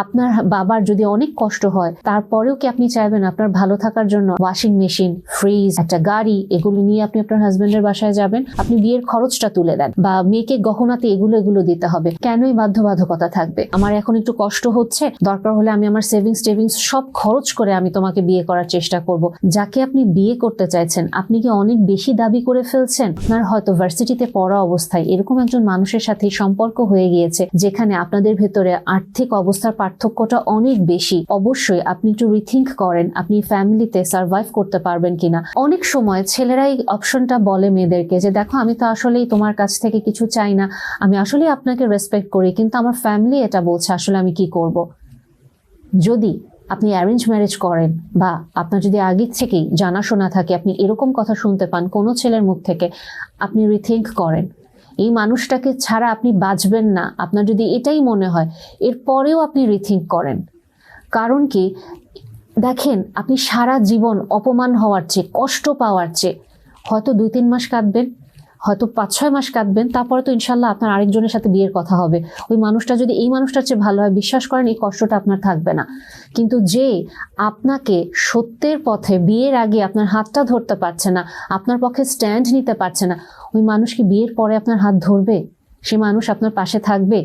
আপনার বাবার যদি অনেক কষ্ট হয়, তারপরেও কি আপনি চাইবেন আপনার ভালো থাকার জন্য? ওয়াশিং মেশিন ফ্রিজ একটা গাড়ি, এগুলো নিয়ে আপনি আপনার হাজবেন্ডের বাসায় যাবেন, আপনি বিয়ের খরচটা তুলে দেন বা মেয়েকে গহনাতে এগুলো এগুলো দিতে হবে। কেনই বাধ্যবাধকতা থাকবে? আমার এখন একটু কষ্ট হচ্ছে, দরকার হলে আমি আমার সেভিংস টেভিংস সব খরচ করে আমি তোমাকে বিয়ে করার চেষ্টা করব। যাকে আপনি বিয়ে করতে চাইছেন, আপনি কি অনেক বেশি দাবি করে ফেলছেন? আপনার হয়তো ভার্সিটিতে পড়া অবস্থায় এরকম একজন মানুষের সাথে সম্পর্ক হয়ে গিয়েছে, যেখানে আপনাদের ভেতরে আর্থিক অবস্থার পার্থক্যটা অনেক বেশি। অবশ্যই আপনি একটু রিথিঙ্ক করেন, আপনি ফ্যামিলিতে সার্ভাইভ করতে পারবেন কিনা। অনেক সময় ছেলেরাই অপশনটা বলে মেয়েদেরকে যে, দেখো, আমি তো আসলেই তোমার কাছ থেকে কিছু চাই না। আমি আসলেই আপনাকে রেসপেক্ট করি, কিন্তু আমার ফ্যামিলি এটা বলছে, আসলে আমি কি করব? যদি আপনি অ্যারেঞ্জ ম্যারেজ করেন বা আপনার যদি আগে থেকেই জানাশোনা থাকে, আপনি এরকম কথা শুনতে পান কোনো ছেলের মুখ থেকে, আপনি রিথিঙ্ক করেন। এই মানুষটাকে ছাড়া আপনি বাঁচবেন না। আপনার যদি এটাই মনে হয়, এরপরেও আপনি রিথিঙ্ক করেন। কারণ কি? দেখেন, আপনি সারা জীবন অপমান হওয়ার চেয়ে, কষ্ট পাওয়ার চেয়ে হয়তো দুই তিন মাস কাঁদবেন হয়তো পাঁচ ছয় মাস কাঁদবেন, তারপরে তো ইনশাল্লাহ আপনার আরেকজনের সাথে বিয়ের কথা হবে। ওই মানুষটা যদি এই মানুষটার চেয়ে ভালো হয়, বিশ্বাস করেন এই কষ্টটা আপনার থাকবে না। কিন্তু যে আপনাকে সত্যের পথে বিয়ের আগে আপনার হাতটা ধরতে পারছে না, আপনার পক্ষে স্ট্যান্ড নিতে পারছে না, ওই মানুষ কি বিয়ের পরে আপনার হাত ধরবে? সে মানুষ আপনার পাশে থাকবে?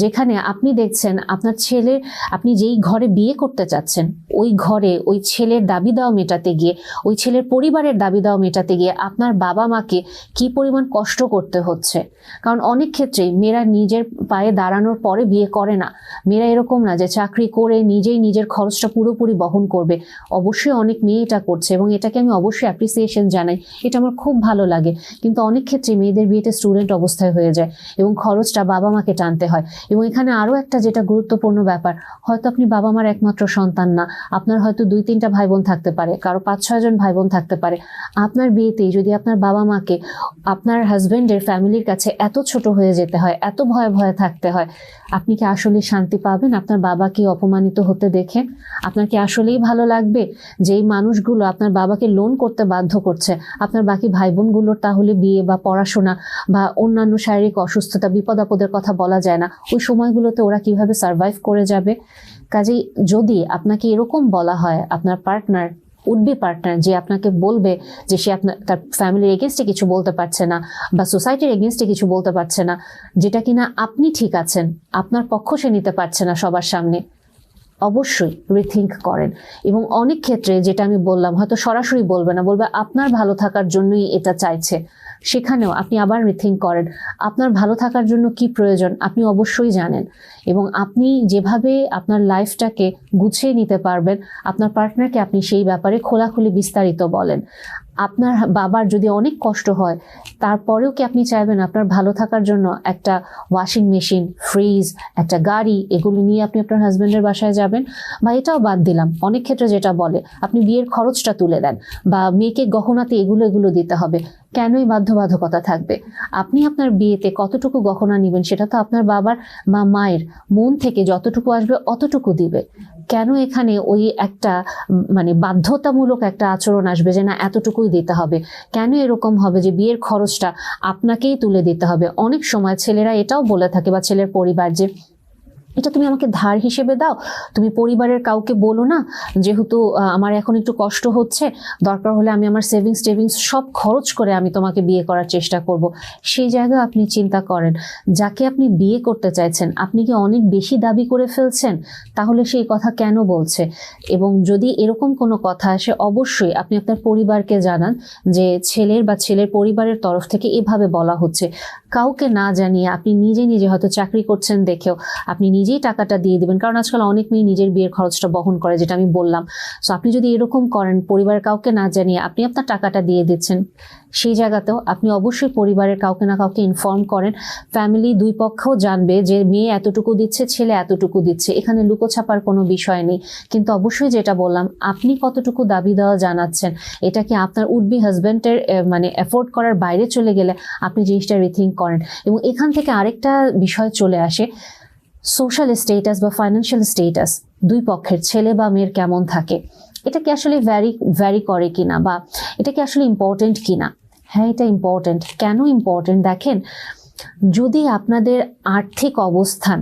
যেখানে আপনি দেখছেন আপনার ছেলে, আপনি যেই ঘরে বিয়ে করতে চাচ্ছেন ওই ঘরে ওই ছেলের দাবি দাওয়া মেটাতে গিয়ে, ওই ছেলের পরিবারের দাবি দাওয়া মেটাতে গিয়ে আপনার বাবা মাকে কি পরিমাণ কষ্ট করতে হচ্ছে? কারণ অনেক ক্ষেত্রেই মেয়েরা নিজের পায়ে দাঁড়ানোর পরে বিয়ে করে না। মেয়েরা এরকম না যে চাকরি করে নিজেই নিজের খরচটা পুরোপুরি বহন করবে। অবশ্যই অনেক মেয়ে এটা করছে এবং এটাকে আমি অবশ্যই অ্যাপ্রিসিয়েশন জানাই। এটা আমার খুব ভালো লাগে। কিন্তু অনেক ক্ষেত্রে মেয়েদের বিয়েতে স্টুডেন্ট অবস্থায় হয়ে যায় এবং খরচটা বাবা মাকে টানতে হয়। এবং এখানে আরও একটা যেটা গুরুত্বপূর্ণ ব্যাপার, হয়তো আপনি বাবা মার একমাত্র সন্তান না। আপনার হয়তো দুই, তিনটা ভাই বোন থাকতে পারে, কারও পাঁচ ছয়জন ভাই বোন থাকতে পারে। আপনার বিয়েতেই যদি আপনার বাবা মাকে, আপনার হাজবেন্ডের ফ্যামিলির কাছে এত ছোট হয়ে যেতে হয়, এত ভয়ে ভয়ে থাকতে হয়, আপনি কি আসলে শান্তি পাবেন? আপনার বাবাকে অপমানিত হতে দেখে? আপনার কি আসলেই ভালো লাগবে? যে এই মানুষগুলো আপনার বাবাকে লোন করতে বাধ্য করছে, আপনার বাকি ভাই বোনগুলোর তাহলে বিয়ে বা পড়াশোনা বা অন্যান্য শারীরিক অসুস্থতা, বিপদ আপদের কথা বলা যায় না। ওই সময়গুলোতে ওরা কীভাবে সার্ভাইভ করে যাবে? কাজেই যদি আপনাকে এরকম বলা হয়, আপনার পার্টনার উডবি পার্টনার যে আপনাকে বলবে যে সে আপনার, তার ফ্যামিলির এগেনস্টে কিছু বলতে পারছে না বা সোসাইটির এগেনস্টে কিছু বলতে পারছে না, যেটা কিনা আপনি ঠিক আছেন, আপনার পক্ষ সে নিতে পারছে না সবার সামনে, অবশ্যই রিথিঙ্ক করেন। এবং অনেক ক্ষেত্রে যেটা আমি বললাম, হয়তো সরাসরি বলবে না, বলবে আপনার ভালো থাকার জন্যই এটা চাইছে। সেখানেও আপনি আবার রিথিঙ্ক করেন। আপনার ভালো থাকার জন্য কি প্রয়োজন আপনি অবশ্যই জানেন। এবং আপনি যেভাবে আপনার লাইফটাকে গুছিয়ে নিতে পারবেন, আপনার পার্টনারকে আপনি সেই ব্যাপারে খোলাখুলি বিস্তারিত বলেন। আপনার বাবার যদি অনেক কষ্ট হয়, তারপরেও কি আপনি চাইবেন আপনার ভালো থাকার জন্য একটা ওয়াশিং মেশিন ফ্রিজ একটা গাড়ি, এগুলো নিয়ে আপনি আপনার হাজবেন্ডের বাসায় যাবেন? বা এটাও বাদ দিলাম, অনেক ক্ষেত্রে যেটা বলে, আপনি বিয়ের খরচটা তুলে দেন বা মেয়েকে গহনাতে এগুলো এগুলো দিতে হবে, কেনই বাধ্যবাধকতা থাকবে? আপনি আপনার বিয়েতে কতটুকু গহনা নেবেন সেটা তো আপনার বাবার বা মায়ের মন থেকে যতটুকু আসবে অতটুকু দিবে। কেন এখানে ওই একটা মানে বাধ্যতামূলক একটা আচরণ আসবে যে না, এতটুকুই দিতে হবে? কেন এরকম হবে যে বিয়ের খরচটা আপনাকেই তুলে দিতে হবে? অনেক সময় ছেলেরা এটাও বলে থাকে বা ছেলের পরিবার যে এটা তুমি আমাকে ধার হিসেবে দাও। তুমি পরিবারের কাউকে বলো না, যেহেতু আমার এখন একটু কষ্ট হচ্ছে, দরকার হলে আমি আমার সেভিংস টেভিংস সব খরচ করে আমি তোমাকে বিয়ে করার চেষ্টা করব। সেই জায়গা আপনি চিন্তা করেন। যাকে আপনি বিয়ে করতে চাইছেন, আপনি কি অনেক বেশি দাবি করে ফেলছেন? তাহলে সেই কথা কেন বলছে? এবং যদি এরকম কোনো কথা আসে, অবশ্যই আপনি আপনার পরিবারকে জানান যে ছেলের বা ছেলের পরিবারের তরফ থেকে এভাবে বলা হচ্ছে। কাউকে না জানিয়ে আপনি নিজে নিজে হয়তো চাকরি করছেন দেখেও, আপনি নিজেই টাকাটা দিয়ে দিবেন। কারণ আজকাল অনেক মেয়ে নিজের বিয়ের খরচটা বহন করে, যেটা আমি বললাম। সো আপনি যদি এরকম করেন, পরিবারের কাউকে না জানিয়ে আপনি আপনার টাকাটা দিয়ে দিচ্ছেন, সেই জায়গাতেও আপনি অবশ্যই পরিবারের কাউকে না কাউকে ইনফর্ম করেন। ফ্যামিলি দুই পক্ষও জানবে যে মেয়ে এতটুকু দিচ্ছে, ছেলে এতটুকু দিচ্ছে। এখানে লুকোছাপার কোনো বিষয় নেই। কিন্তু অবশ্যই যেটা বললাম, আপনি কতটুকু দাবি দেওয়া জানাচ্ছেন, এটা কি আপনার উডবি হাজব্যান্ডের মানে এফোর্ড করার বাইরে চলে গেলে আপনি জিনিসটা রিথিঙ্ক করেন। এবং এখান থেকে আরেকটা বিষয় চলে আসে সোশ্যাল স্টেটাস বা ফাইন্যান্সিয়াল স্টেটাস দুই পক্ষের ছেলে বা মেয়ের কেমন থাকে? এটা কি আসলে ভ্যারি ভ্যারি করে কিনা বা এটা কি আসলে ইম্পর্টেন্ট কিনা? হ্যাঁ এটা ইম্পর্টেন্ট কেন ইম্পর্টেন্ট দেখেন, যদি আপনাদের আর্থিক অবস্থান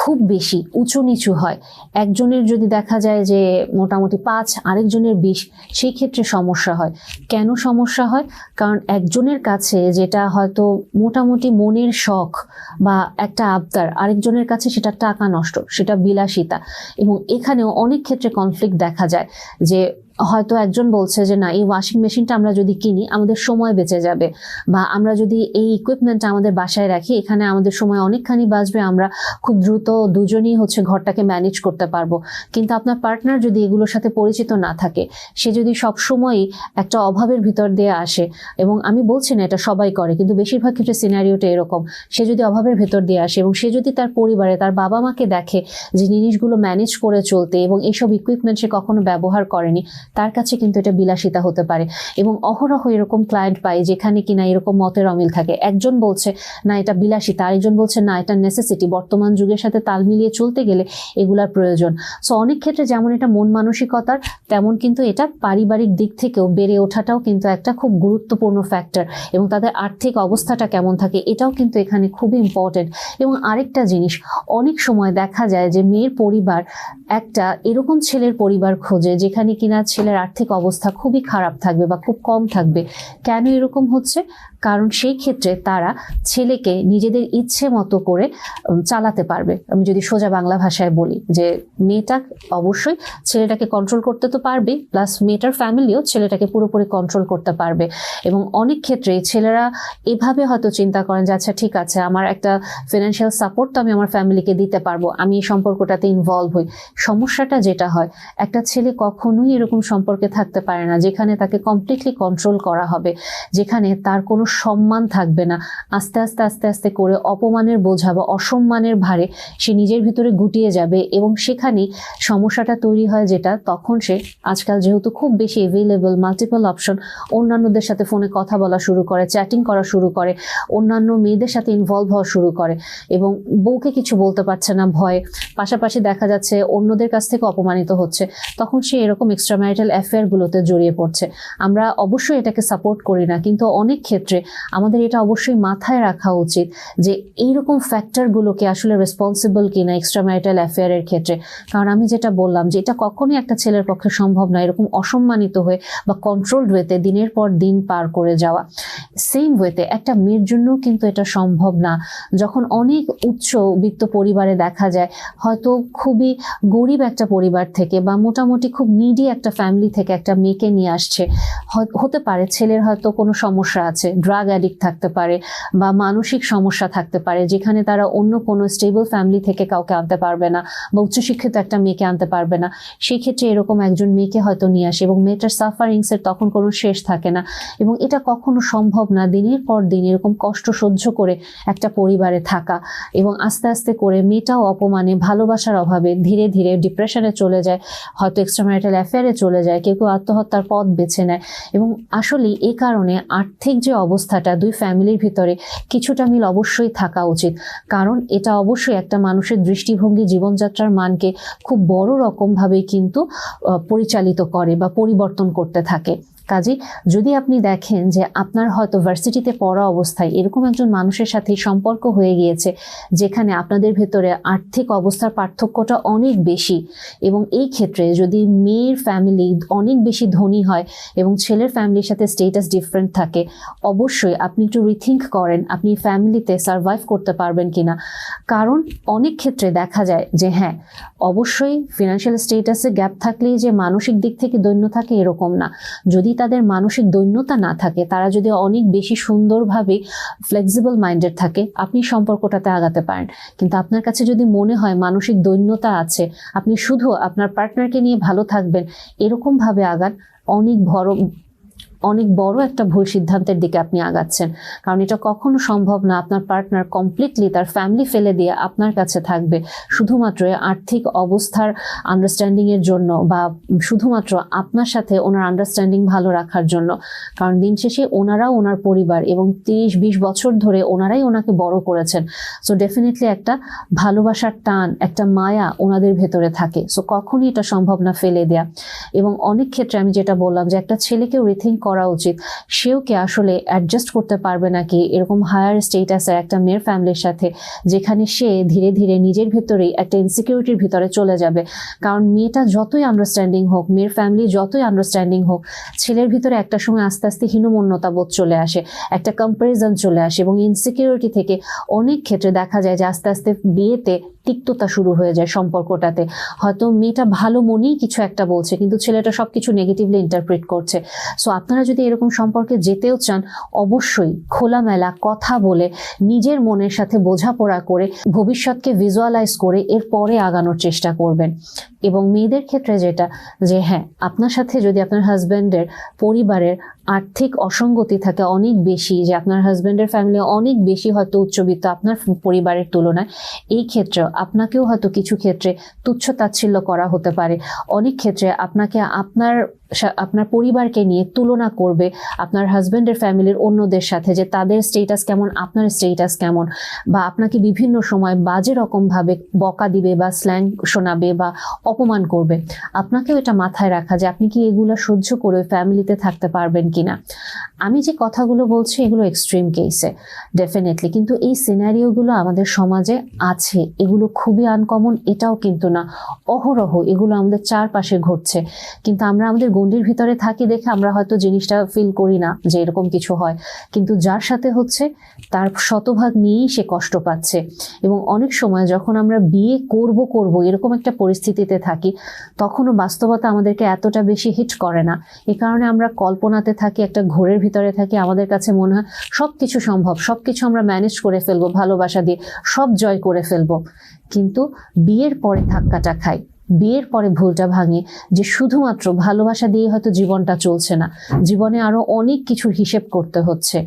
খুব বেশি, উঁচু নিচু হয়। একজনের যদি দেখা যায় যে মোটামুটি পাঁচ, আরেকজনের বিশ, সেই ক্ষেত্রে সমস্যা হয়। কেন সমস্যা হয়? কারণ একজনের কাছে যেটা হয়তো মোটামুটি মনের শখ বা একটা আবদার, আরেকজনের কাছে সেটা টাকা নষ্ট, সেটা বিলাসিতা। এবং এখানেও অনেক ক্ষেত্রে কনফ্লিক্ট দেখা যায় যে হয়তো একজন বলছে যে, না, এই ওয়াশিং মেশিনটা আমরা যদি কিনি, আমাদের সময় বেঁচে যাবে। বা, আমরা যদি এই ইকুইপমেন্টটা আমাদের বাসায় রাখি, এখানে আমাদের সময় অনেকখানি বাঁচবে, আমরা খুব দ্রুত দুজনেই হচ্ছে ঘরটাকে ম্যানেজ করতে পারব। কিন্তু আপনার পার্টনার যদি এগুলোর সাথে পরিচিত না থাকে, সে যদি সব সময়ই একটা অভাবের ভিতর দিয়ে আসে, এবং আমি বলছি না এটা সবাই করে, কিন্তু বেশিরভাগ ক্ষেত্রে সিনারিওটা এরকম, সে যদি অভাবের ভেতর দিয়ে আসে এবং সে যদি তার পরিবারে, তার বাবা মাকে দেখে যে, জিনিসগুলো ম্যানেজ করে চলতে এবং এইসব ইকুইপমেন্ট সে কখনো ব্যবহার করেনি তার কাছে কিন্তু এটা বিলাসিতা হতে পারে। এবং অহরহ এরকম ক্লায়েন্ট পাই যেখানে কিনা এরকম মতের অমিল থাকে। একজন বলছে, না, এটা বিলাসিতা। আরেকজন বলছে, না, এটা নেসেসিটি বর্তমান যুগের সাথে তাল মিলিয়ে চলতে গেলে এগুলার প্রয়োজন। সো অনেক ক্ষেত্রে যেমন এটা মন মানসিকতার, তেমন কিন্তু এটা পারিবারিক দিক থেকেও বেড়ে ওঠাটাও কিন্তু একটা খুব গুরুত্বপূর্ণ ফ্যাক্টর এবং তাদের আর্থিক অবস্থাটা কেমন থাকে এটাও কিন্তু এখানে খুবই ইম্পর্টেন্ট এবং আরেকটা জিনিস, অনেক সময় দেখা যায় যে মেয়ের পরিবার একটা এরকম ছেলের পরিবার খোঁজে যেখানে কিনা ছেলের আর্থিক অবস্থা খুবই খারাপ থাকবে বা খুব কম থাকবে। কেন এরকম হচ্ছে? কারণ সেই ক্ষেত্রে তারা ছেলেকে নিজেদের ইচ্ছে মতো করে চালাতে পারবে। আমি যদি সোজা বাংলা ভাষায় বলি যে, মেয়েটা অবশ্যই ছেলেটাকে কন্ট্রোল করতে তো পারবে প্লাস মেয়েটার ফ্যামিলিও ছেলেটাকে পুরোপুরি কন্ট্রোল করতে পারবে। এবং অনেক ক্ষেত্রে ছেলেরা এভাবে হয়তো চিন্তা করেন যে আচ্ছা ঠিক আছে, আমার একটা ফিনান্সিয়াল সাপোর্ট তো আমি আমার ফ্যামিলিকে দিতে পারব। আমি এই সম্পর্কটাতে ইনভলভ হই। সমস্যাটা যেটা হয়, একটা ছেলে কখনোই এরকম সম্পর্কে থাকতে পারে না, যেখানে তাকে কমপ্লিটলি কন্ট্রোল করা হবে, যেখানে তার কোনো সম্মান থাকবে না। আস্তে আস্তে আস্তে আস্তে করে অপমানের বোঝা বা অসম্মানের ভারে সে নিজের ভিতরে গুটিয়ে যাবে এবং সেখানেই সমস্যাটা তৈরি হয় যেটা তখন সে আজকাল যেহেতু খুব বেশি অ্যাভেলেবল মাল্টিপল অপশন অন্যান্যদের সাথে ফোনে কথা বলা শুরু করে চ্যাটিং করা শুরু করে, অন্যান্য মেয়েদের সাথে ইনভলভ হওয়া শুরু করে এবং বউকে কিছু বলতে পারছে না, ভয়ে। পাশাপাশি দেখা যাচ্ছে অন্যদের কাছ থেকে অপমানিত হচ্ছে। তখন সে এরকম এক্সট্রা ম্যারিটাল অ্যাফেয়ারগুলোতে জড়িয়ে পড়ছে। আমরা অবশ্যই এটাকে সাপোর্ট করি না, কিন্তু অনেক ক্ষেত্রে আমাদের এটা অবশ্যই মাথায় রাখা উচিত যে এইরকম ফ্যাক্টরগুলোকে আসলে রেসপন্সিবল কিনা এক্সট্রা ম্যারিটাল অ্যাফেয়ারের ক্ষেত্রে। কারণ আমি যেটা বললাম যে এটা কখনোই একটা ছেলের পক্ষে সম্ভব না, এরকম অসম্মানিত হয়ে বা কন্ট্রোলড ওয়েতে দিনের পর দিন পার করে যাওয়া। সেম ওয়েতে একটা মেয়ের জন্যও কিন্তু এটা সম্ভব না। যখন অনেক উচ্চ বিত্ত পরিবারে দেখা যায়, হয়তো খুবই গরিব একটা পরিবার থেকে বা মোটামুটি খুব নিডি একটা ফ্যামিলি থেকে একটা মেয়েকে নিয়ে আসছে। হতে পারে ছেলের হয়তো কোনো সমস্যা আছে ড্রাগ অ্যাডিক্ট থাকতে পারে বা মানসিক সমস্যা থাকতে পারে, যেখানে তারা অন্য কোনো স্টেবল ফ্যামিলি থেকে কাউকে আনতে পারবে না বা উচ্চশিক্ষিত একটা মেয়েকে আনতে পারবে না। সেই ক্ষেত্রে এরকম একজন মেয়েকে হয়তো নিয়ে আসে এবং মেয়েটার সাফারিংসের তখন কোনো শেষ থাকে না এবং এটা কখনো সম্ভব না। দিনের পর দিন এরকম কষ্ট সহ্য করে একটা পরিবারে থাকা এবং আস্তে আস্তে করে মেয়েটাও অপমানে, ভালোবাসার অভাবে ধীরে ধীরে ডিপ্রেশনে চলে যায়, হয়তো এক্সট্রা ম্যারিটাল অ্যাফেয়ারে চলে যায়, কেউ কেউ আত্মহত্যার পথ বেছে নেয়। এবং আসলে এ কারণে আর্থিক যে অবস্থাটা দুই ফ্যামিলির ভিতরে কিছুটা মিল অবশ্যই থাকা উচিত। কারণ এটা অবশ্যই একটা মানুষের দৃষ্টিভঙ্গি, জীবনযাত্রার মানকে খুব বড় রকমভাবেই কিন্তু পরিচালিত করে বা পরিবর্তন করতে থাকে। কাজে, যদি আপনি দেখেন যে আপনার হয়তো ভার্সিটিতে পড়া অবস্থায় এরকম একজন মানুষের সাথে সম্পর্ক হয়ে গিয়েছে, যেখানে আপনাদের ভেতরে আর্থিক অবস্থার পার্থক্যটা অনেক বেশি এবং এই ক্ষেত্রে যদি মেয়ের ফ্যামিলি অনেক বেশি ধনী হয় এবং ছেলের ফ্যামিলির সাথে স্টেটাস ডিফারেন্ট থাকে, অবশ্যই আপনি একটু রিথিঙ্ক করেন, আপনি ফ্যামিলিতে সার্ভাইভ করতে পারবেন কিনা। কারণ অনেক ক্ষেত্রে দেখা যায় যে হ্যাঁ অবশ্যই ফিনান্সিয়াল স্টেটাসে গ্যাপ থাকলেই যে মানসিক দিক থেকে দৈন্য থাকে এরকম না। যদি তাদের মানসিক দৈন্যতা না থাকে, তারা যদি অনেক বেশি সুন্দরভাবে ফ্লেক্সিবল মাইন্ডেড থাকে, আপনি সম্পর্কটাতে আগাতে পারেন। কিন্তু আপনার কাছে যদি মনে হয় মানসিক দৈন্যতা আছে, আপনি শুধু আপনার পার্টনারকে নিয়ে ভালো থাকবেন, এরকমভাবে আগান। অনেক বড় অনেক বড় একটা ভুল সিদ্ধান্তের দিকে আপনি আগাচ্ছেন। কারণ এটা কখনো সম্ভব না, আপনার পার্টনার কমপ্লিটলি তার ফ্যামিলি ফেলে দিয়ে আপনার কাছে থাকবে। শুধুমাত্র আর্থিক অবস্থার আন্ডারস্ট্যান্ডিং এর জন্য বা শুধুমাত্র আপনার সাথে ওনার আন্ডারস্ট্যান্ডিং ভালো রাখার জন্য। কারণ দিন শেষে ওনারাও ওনার পরিবার এবং তিরিশ বিশ বছর ধরে ওনারাই ওনাকে বড় করেছেন। সো ডেফিনেটলি একটা ভালোবাসার টান, একটা মায়া ওনাদের ভেতরে থাকে। সো কখনই এটা সম্ভব না ফেলে দেয়া। এবং অনেক ক্ষেত্রে আমি যেটা বললাম যে একটা ছেলেকেও রিথিঙ্ক করা উচিত। সেও কি আসলে অ্যাডজাস্ট করতে পারবে নাকি? এরকম হায়ার স্টেটাসের একটা মেয়ের ফ্যামিলির সাথে, যেখানে সে ধীরে ধীরে নিজের ভেতরেই একটা ইনসিকিউরিটির ভিতরে চলে যাবে। কারণ মেয়েটা যতই আন্ডারস্ট্যান্ডিং হোক, মেয়ের ফ্যামিলি যতই আন্ডারস্ট্যান্ডিং হোক, ছেলের ভিতরে একটা সময় আস্তে আস্তে হীনমন্যতা বোধ চলে আসে, একটা কম্পারিজন চলে আসে এবং ইনসিকিউরিটি থেকে অনেক ক্ষেত্রে দেখা যায় যে আস্তে আস্তে বিয়েতে তিক্ততা শুরু হয়ে যায় সম্পর্কটাতে। হয়তো মেয়েটা ভালো মনেই কিছু একটা বলছে, কিন্তু ছেলেটা সবকিছু নেগেটিভলি ইন্টারপ্রেট করছে। সো আপনারা যদি এরকম সম্পর্কে যেতেও চান, অবশ্যই খোলামেলা কথা বলে, নিজের মনের সাথে বোঝাপড়া করে, ভবিষ্যৎকে ভিজুয়ালাইজ করে এরপরে আগানোর চেষ্টা করবেন। এবং মেয়েদের ক্ষেত্রে যেটা, যে হ্যাঁ আপনার সাথে যদি আপনার হাজব্যান্ডের পরিবারের আর্থিক অসঙ্গতি থাকে অনেক বেশি, যে আপনার হাজব্যান্ডের ফ্যামিলি অনেক বেশি হয়তো উচ্চবিত্ত আপনার পরিবারের তুলনায়। এই ক্ষেত্রে আপনাকেও হয়তো কিছু ক্ষেত্রে তুচ্ছ তাচ্ছিল্য করা হতে পারে। অনেক ক্ষেত্রে আপনাকে আপনার আপনার পরিবারকে নিয়ে তুলনা করবে আপনার হাজব্যান্ডের ফ্যামিলির অন্যদের সাথে যে তাদের স্টেটাস কেমন, আপনার স্টেটাস কেমন বা আপনাকে বিভিন্ন সময় বাজে রকমভাবে বকা দিবে বা স্ল্যাং শোনাবে বা অপমান করবে। আপনাকেও এটা মাথায় রাখা যে আপনি কি এগুলো সহ্য করে ফ্যামিলিতে থাকতে পারবেন কিনা। আমি যে কথাগুলো বলছি এগুলো এক্সট্রিম কেসে ডেফিনেটলি কিন্তু এই সিনারিওগুলো আমাদের সমাজে আছে, এগুলো খুবই আনকমন এটাও কিন্তু না। অহরহ, এগুলো আমাদের চারপাশে ঘটছে। কিন্তু আমরা আমাদের গণ্ডির ভিতরে থাকি দেখে আমরা হয়তো জিনিসটা ফিল করি না যে এরকম কিছু হয়। কিন্তু যার সাথে হচ্ছে, তার শতভাগ নিয়েই সে কষ্ট পাচ্ছে। এবং অনেক সময় যখন আমরা বিয়ে করব করব এরকম একটা পরিস্থিতিতে থাকি, তখনও বাস্তবতা আমাদেরকে এতটা বেশি হিট করে না। এ কারণে আমরা কল্পনাতে থাকি, একটা ঘোরের ভিতরে থাকি, আমাদের কাছে মনে হয় সব কিছু সম্ভব সব কিছু আমরা ম্যানেজ করে ফেলব, ভালোবাসা দিয়ে সব জয় করে ফেলব। কিন্তু বিয়ের পরে ধাক্কাটা খাই। বিয়ের পরে ভুলটা ভাঙে, যে শুধুমাত্র ভালোবাসা দিয়ে হয়তো জীবনটা চলছে না। জীবনে আরও অনেক কিছুর হিসেব করতে হচ্ছে।